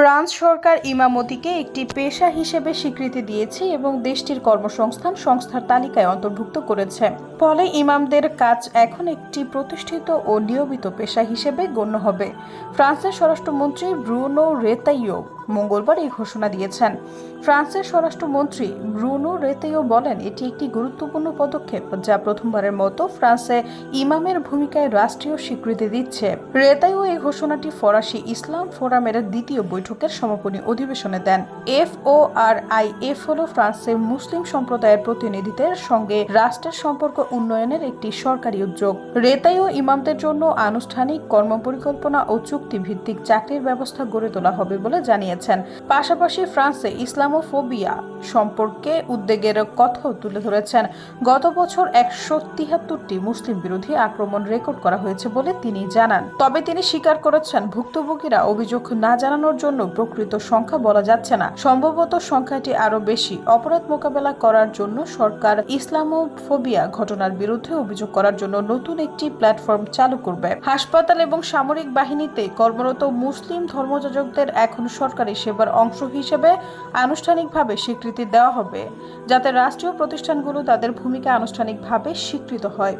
France সরকার ইমামতিকে একটি পেশা হিসেবে স্বীকৃতি দিয়েছে এবং দেশটির কর্মসংস্থান সংস্থার তালিকায় অন্তর্ভুক্ত করেছে। ফলে ইমামদের কাজ এখন একটি প্রতিষ্ঠিত ও নিয়মিত পেশা হিসেবে গণ্য হবে। ফ্রান্সের স্বরাষ্ট্রমন্ত্রী ব্রুনো রেতাইও মঙ্গলবার এই ঘোষণা দিয়েছেন। ফ্রান্সের স্বরাষ্ট্রমন্ত্রী ব্রুনো রেতেইও বলেন, এটি একটি গুরুত্বপূর্ণ পদক্ষেপ যা প্রথমবারের মতো ফ্রান্সে ইমামের ভূমিকায় রাষ্ট্রীয় স্বীকৃতি দিচ্ছে। রেতাইও এই ঘোষণাটি ফরাসি ইসলাম ফোরামের দ্বিতীয় বৈঠকের সমাপনী অধিবেশনে দেন। F O R I F হল ফ্রান্সের মুসলিম সম্প্রদায়ের প্রতিনিধিদের সঙ্গে রাষ্ট্রের সম্পর্ক উন্নয়নের একটি সরকারি উদ্যোগ। রেতাই ও ইমামদের জন্য আনুষ্ঠানিক কর্মপরিকল্পনা ও চুক্তিভিত্তিক চাকরির ব্যবস্থা গড়ে তোলা হবে বলে জানিয়েছেন। পাশাপাশি ফ্রান্সে ইসলামোফোবিয়া সম্পর্কে উদ্বেগের কথাও তুলে ধরেছেন। গত বছর একশো তিহাত্তরটি মুসলিম বিরোধী আক্রমণ রেকর্ড করা হয়েছে বলে তিনি জানান। তবে তিনি স্বীকার করেছেন, ভুক্তভোগীরা অভিযোগ না জানানোর জন্য প্রকৃত সংখ্যা বলা যাচ্ছে না। সম্ভবত সংখ্যাটি আরও বেশি। অপরাধ মোকাবেলা করার জন্য সরকার ইসলামোফোবিয়া ঘটনার বিরুদ্ধে অভিযোগ করার জন্য নতুন একটি প্ল্যাটফর্ম চালু করবে। হাসপাতাল এবং সামরিক বাহিনীতে কর্মরত মুসলিম ধর্মযাজকদের এখন সরকারি সেবার অংশ হিসেবে আনুষ্ঠানিকভাবে স্বীকৃতি দেওয়া হবে, যাতে রাষ্ট্রীয় প্রতিষ্ঠানগুলো তাদের ভূমিকা আনুষ্ঠানিকভাবে স্বীকৃত হয়।